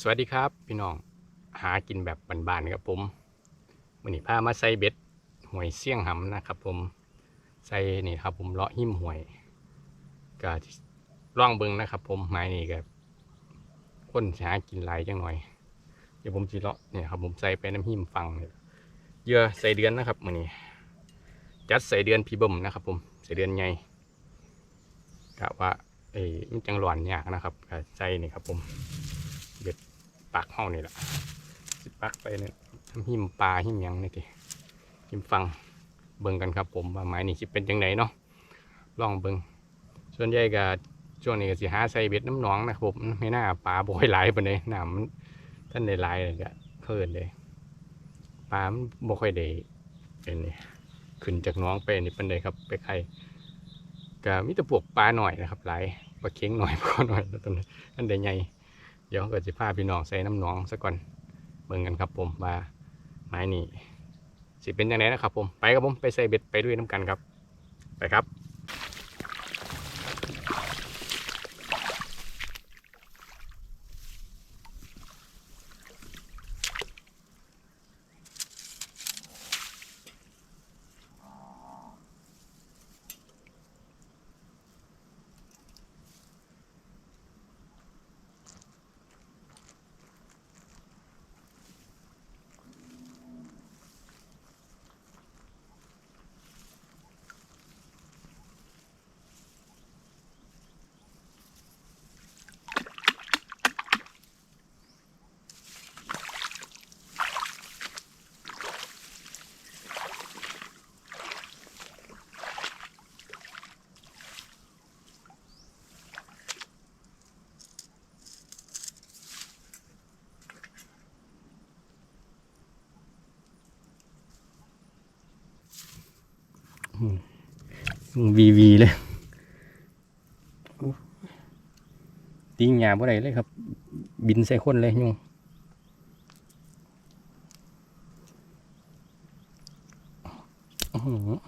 สวัสดีครับพี่น้องหากินแบบบานๆครับผมวันนี้พามาใส่เบ็ดหวยเสี่ยงหำนะครับผมใส่นี่ครับผมเลาะหิ้มหวยก็ล่องเบิงนะครับ ผมไม้นี่ก็คนหากินหลายจังหน่อย เดี๋ยวผมจะเลาะเนี่ยครับผมใส่ไปน้ำหิ้มฟังเนี่ยเยื่อใส่เดือนนะครับมือนี้จัดใส่เดือนพีบิ่มนะครับ ผมใส่เดือนใหญ่กะว่าเอ้มันจังหลอนยากนะครับใส่นี่ครับผม ปักเฮานี่แหละสิปักไปเนี่ยทำหิมปลาหิมยังนี่ทีหิมฟังเบิ่งกันครับผมว่าไม้นี่สิเป็นจังไดเนาะลองเบิ่งส่วนใหญ่ก็ช่วงนี้ก็สิหาใส่เบ็ดน้ำหนองนะครับผมไม่น่าปลาบ่อยหลายปานใดน้ำมันท่านได้หลายเลยก็เคินเลยปลามันบ่ค่อยได้เป็นนี่ขึ้นจากน้องไปนี่ปานใดครับไปใครก็มีแต่พวกปลาหน่อยนะครับหลายปลาเค็งหน่อยปลาหน่อยแล้วตอนนี้อันใดใหญ่ เดี๋ยวเก็จะพาพี่น้องใส่น้ำหนองซะก่อนเบิ่งกันครับผมว่าไม้นี่สิเป็นยังไงนะครับผมไปครับผมไปใส่เบ็ดไปด้วยน้ำกันครับไปครับ วีวีเลยตีหยาบ่ได้เลยครับ บินใส่คนเลยยุงอ๋อหือ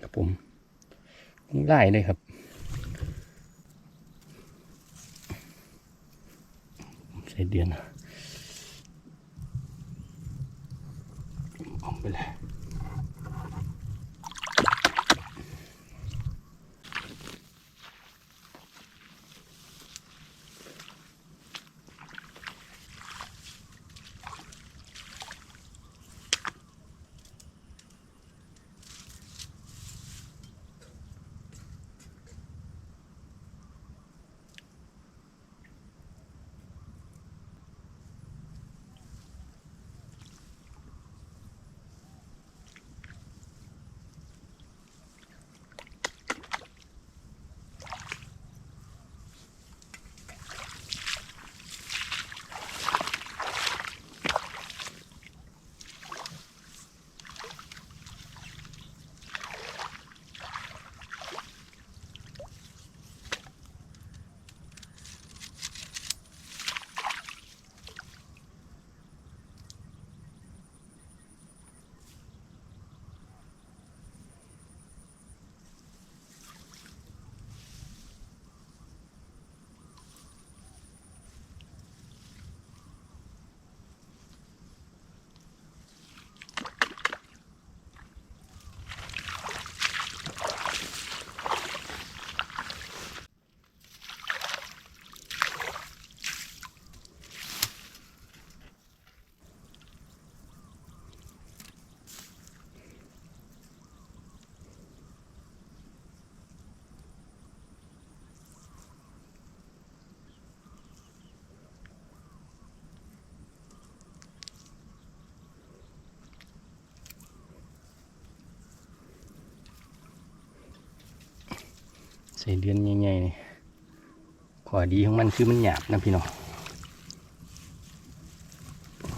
ครับผมไล่เลยครับใส่เดือนออกไปเลย ส่เดือนใหญ่ๆนี่ข้อดีของมันคือมันหยาบนะพี่น้อง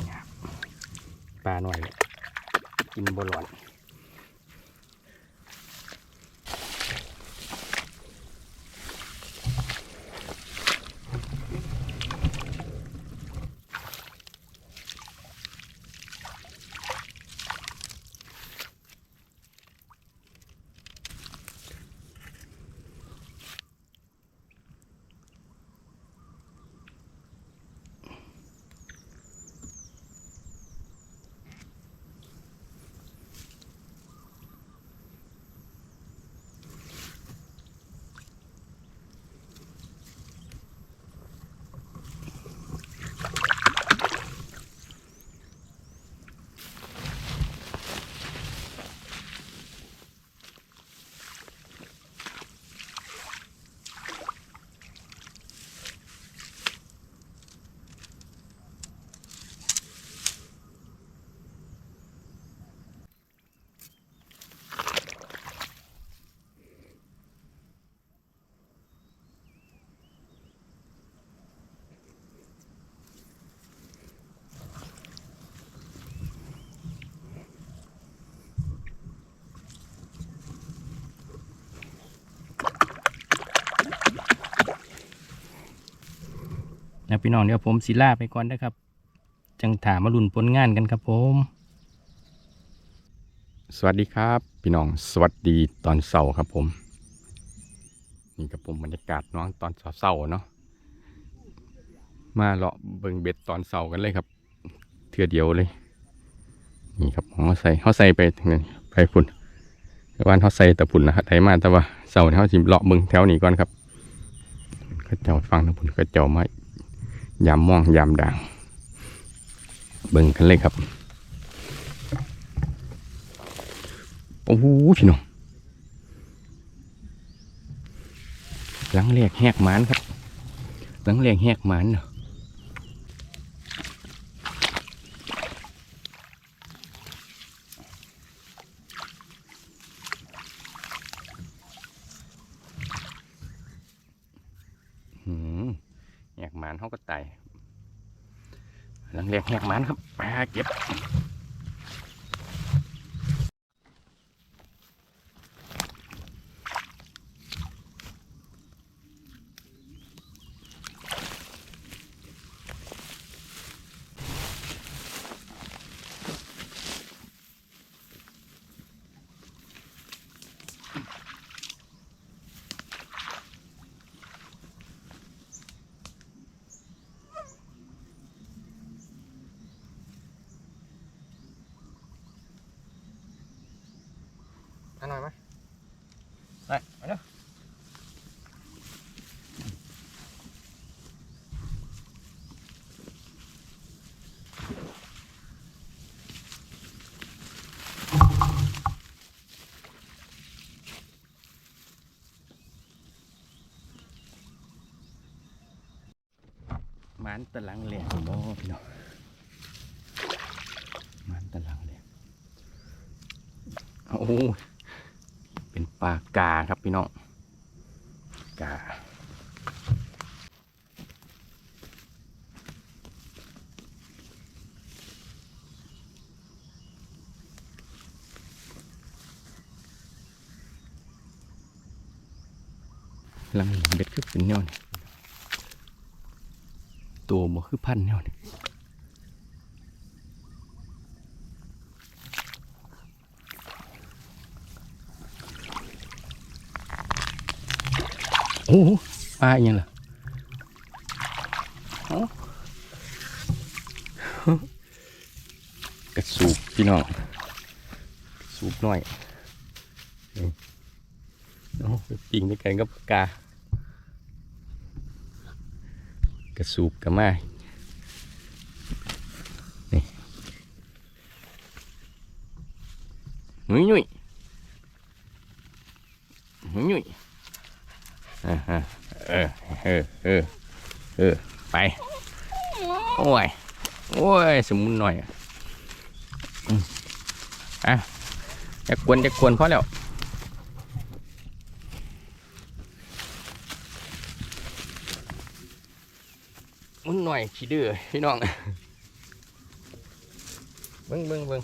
หยาบปลาหน่อยกินบอลอน นะพี่น้องเดี๋ยวผมสิลาไปก่อนนะครับ จังถามมาลุ่นผลงานกันครับผม สวัสดีครับ พี่น้องสวัสดีตอนเสาร์ครับผม นี่ครับผมบรรยากาศน้องตอนเสาร์เนาะมาเลาะเบิ่งเบ็ดตอนเสาร์กันเลยครับ เทือเดียวเลย นี่ครับเขาใส่เขาใส่ไปทางนี้ไปพุ่นว่าเขาใส่แต่พุ่นนะครับไถมาแต่ว่าเสาร์นี้เขาจิเลาะเบิ่งแถวนี้ก่อนครับเขาเจ้าฟังทางพุ่นเขาเจ้ามา ยามม่องยามด่าง เบิ่งกันเลยครับโอ้โหพี่น้องหลังแรกแหกหมานครับ หลังแรกแหกหมานเนาะหืม แหกหมานเขาก็ตายหลังแรกแหกหมานครับไปหาเก็บ อันหน่อยไหมไปไปเนาะมั ปลากาครับพี่น้องกาลังเบ็ดคือเป็นแนวนี่ยตัวบ่คือพันแนวนี่ย งล่ะเอ้ากระสูบพี่น้องกระสูบหน่อยนี่โอ้ไปปิ่งด้วยกันกับกากระสูบกันมานี่หนุ่ยหนุ่ยหนุ่ยหนุ่ย อ่าฮะเออเออเออเออไป โอ้ย โอ้ย สมุนหน่อยอะอะจะกวนจะกวนพอแล้วมุนหน่อยขี้ดื้อพี่น้องเบิ้งเบิ้งเบิ้ง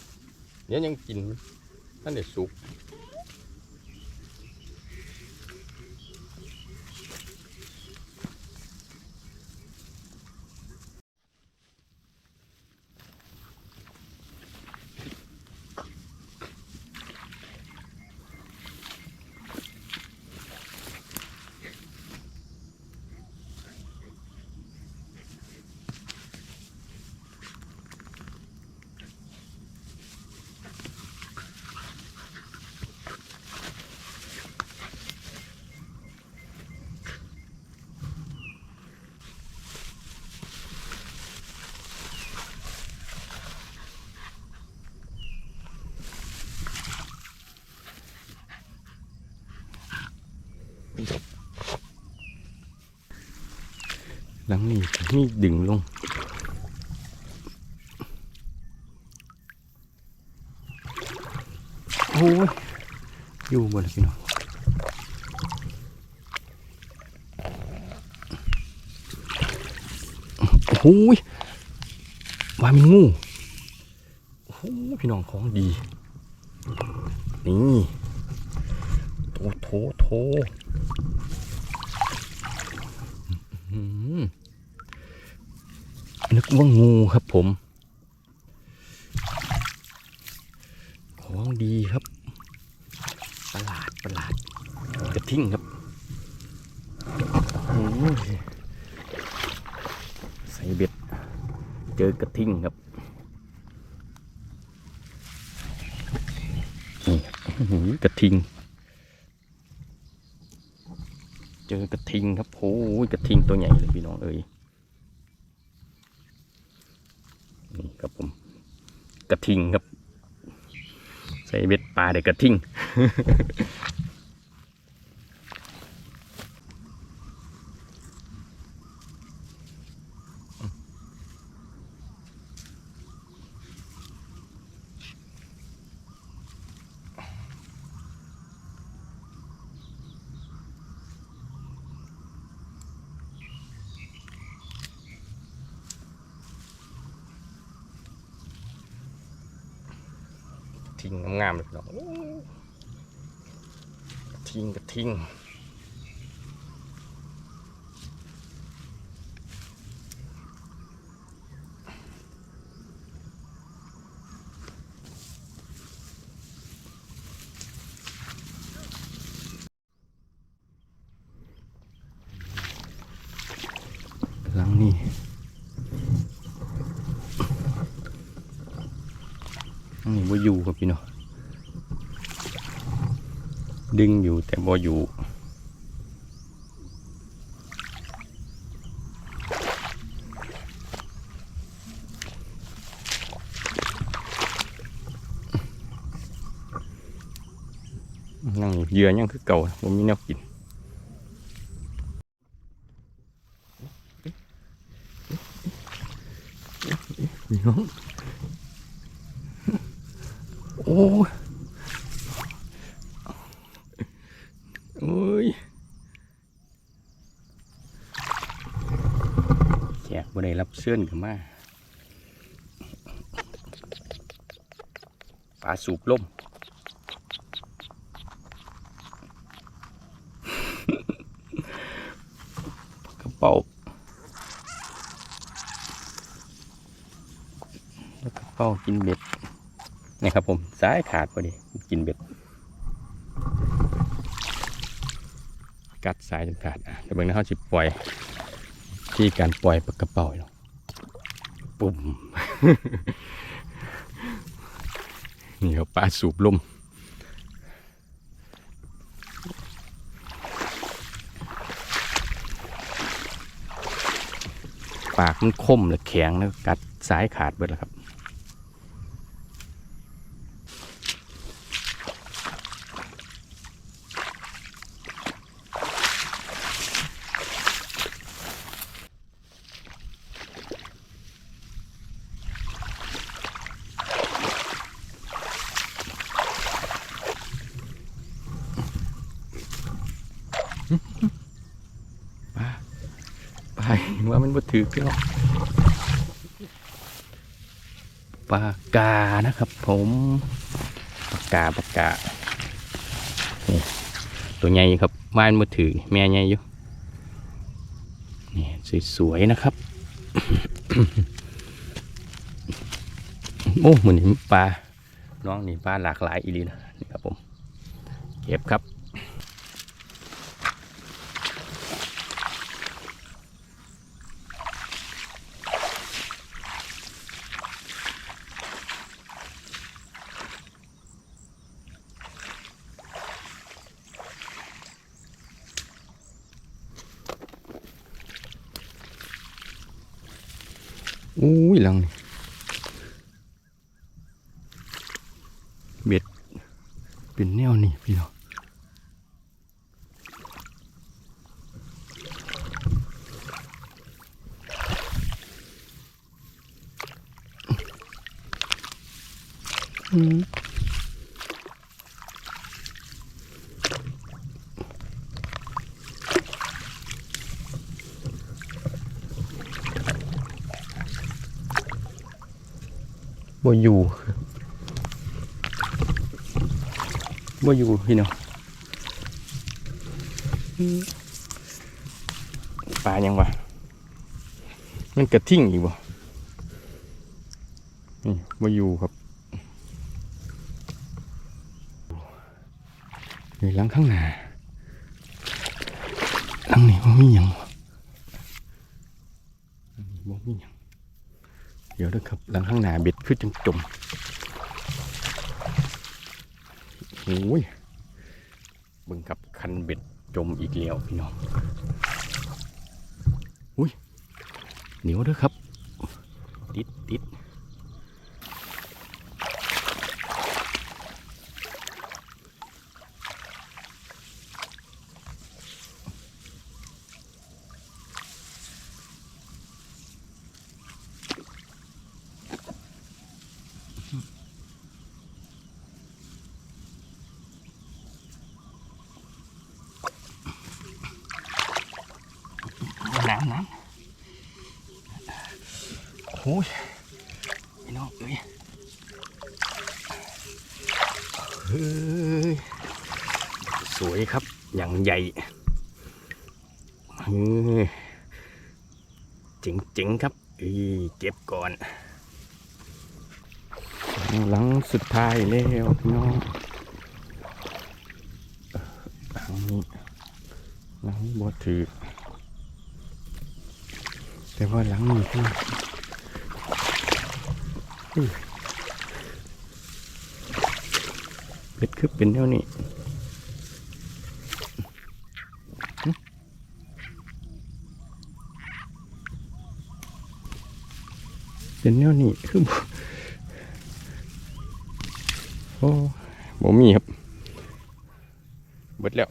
เดี๋ยวยังกินท่านเด็ดสุก หลังนี้นี่ดึงลง โอ้ย อยู่บนพี่น้องโอ้ยว่ามันงูโอ้โพี่น้องของดี นี่โถโถโถ นึกว่างูครับผมของดีครับ ประหลาดประหลาดกระทิ่งครับใส่เบ็ด เจอกระทิ่งครับนี่อื้อหือกระทิง เจอกระทิงครับโอ้ยกระทิงตัวใหญ่เลยพี่น้องเอ้ยนี่ ครับผม กระทิงครับ ใส่เบ็ดปลาเด็กกระทิง ทิ้งงามๆเลยพี่น้องโอ้กระทิงกระทิ้งหลังนี่หลังนี่ว่าอยู่ครับพี่น้องดึงอยู่แต่ บ่อยู่นั่งเหยื่อยังคือเก่าผมมีแนวกินพี่น้องโอ้ยโอ้ยแขกบ่ได้รับเชิญกันมาปลาสูบล่มกระเป๋าแล้วกระเป๋ากินเบ็ดนี่ครับผมสายขาดพอดีกินเบ็ด กัดสายจนขาดอะแต่เบิ่งนะเขาจะปล่อยที่การปล่อยปลากระเป๋าเนาะ ปุ่ม นี่เขาปลาสูบลมปากมันคมและแข็งแล้วกัดสายขาดเบิดแล้วครับ ถือพี่น้องปากกานะครับ ผมปากกาปากกาตัวใหญ่ครับบ้านบ่ถือแม่ใหญ่อยู่นี่สวยๆนะครับ โอ้เหมือนปลาน้องนี่ปลาหลากหลายอีลีนะนี่ครับผม เก็บครับ อุ้ยลังนี่เบ็ดเป็นแนวนี่พี่น้องอืม บ่อยู่บ่อยู่พี่น้องปลายังวะมันกระทิ่งอีกบ่นี่มาอยู่ครับนี่หลังข้างหน้าหลังนี้ว่ามีหยังวะมีอย่ามีหยัง เดี๋ยวเด้อครับหลังข้างหน้าเบ็ดคือจังจมโอ้ยบึงกับคันเบ็ดจมอีกแล้วพี่น้องอุ้ยเหนียวเด้อครับ ติดติดน้ำน้ำโอ้ยพี่น้องเอ้ยเฮ้ยสวยครับ อย่างใหญ่เฮ้ยเจ๋งๆครับอีเก็บก่อนหลังสุดท้ายแล้วพี่น้องหลังนี้หลังบอถือแต่ว่าหลังนี้พี่น้อง เป็ดคือเป็นเท่านี้เป็นแนวนี้คือบโอ้บ่มีครับเบิดแล้ว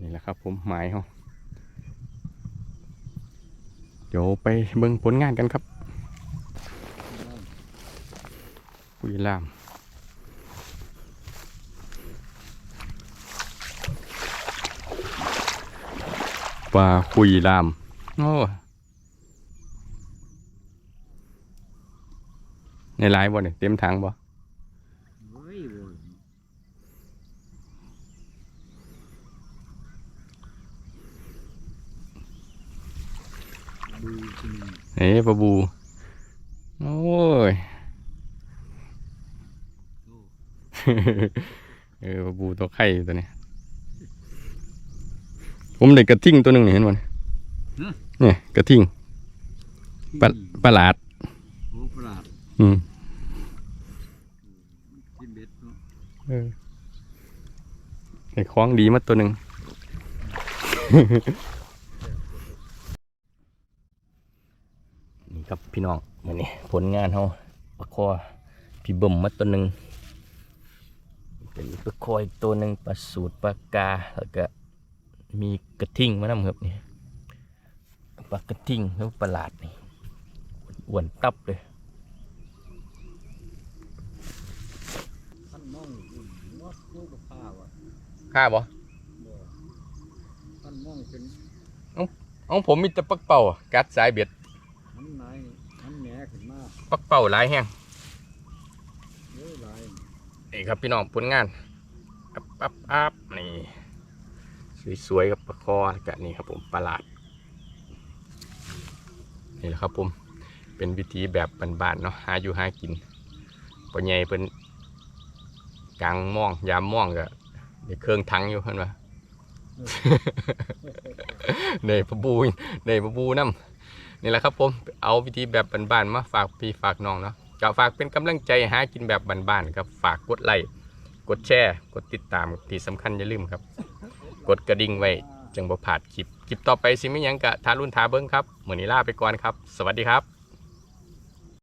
นี่แหละครับผมหมายเขา เดี๋ยวไปเบิ่งผลงานกันครับคุยลามปลาคุยลาม โอ้ในไลน์บ่เนี่ยเต็มถังบ่ เฮ้ยโว้ยดูสิ เอ้ปลาบู โอ้ยโอ้เออปลาบูตัวไข่ตัวนี้ ผมได้กระทิ่งตัวหนึ่งนี่เห็นบ่เนี่ยเนี่ยกระทิ่งปลาปลาหลาดโอ้ปลาดอืมกินเบ็ดเนาะเออไอ้คล้องดีมาตัวหนึ่ง นี่ ครับพี่น้องมานี่ผลงานเขาปลาคอพี่เบิ่มมาตัวหนึ่งเป็นปลาคออีกตัวหนึ่งปลาสูตรปลากาแล้วก็มีกระทิ่งมานำครับนี่ปลากระทิ่งแล้วปลาหลาดนี่อ้วนตับเลยท่านมองอุ่นว่าลูกกับข้าวอะค่าบ่บ่ท่านมองเป็นเอาผมมีแต่ปักเป่ากัดสายเบ็ด หันไหนหันแหนขึ้นมา ปักเป่าหลายแห้งเฮ้ยหลายนี่ครับพี่น้องผลงานอับอับอับนี่สวยๆกับปลาคอแล้วกับนี่ครับผมปลาหลาดนี่แหละครับผมเป็นวิธีแบบบ้านๆเนาะหาอยู่หากินปอใหญ่เป็นกลางม่องยามม่องก็ในเครื่องทั้งอยู่เห็นปะในปลาบูในปลาบูน้ำ นี่แหละครับผมเอาวิธีแบบบ้านๆมาฝากพี่ฝากน้องเนาะก็ฝากเป็นกำลังใจหากินแบบบ้านๆครับฝากกดไลค์กดแชร์ กดติดตามที่สำคัญอย่าลืมครับ กดกระดิ่งไว้จังบ่ผ่าดคลิปคลิปต่อไปสิไม่ยังกะทารุ่นทาเบิ้งครับเหมือนนี้ลาไปก่อนครับ สวัสดีครับ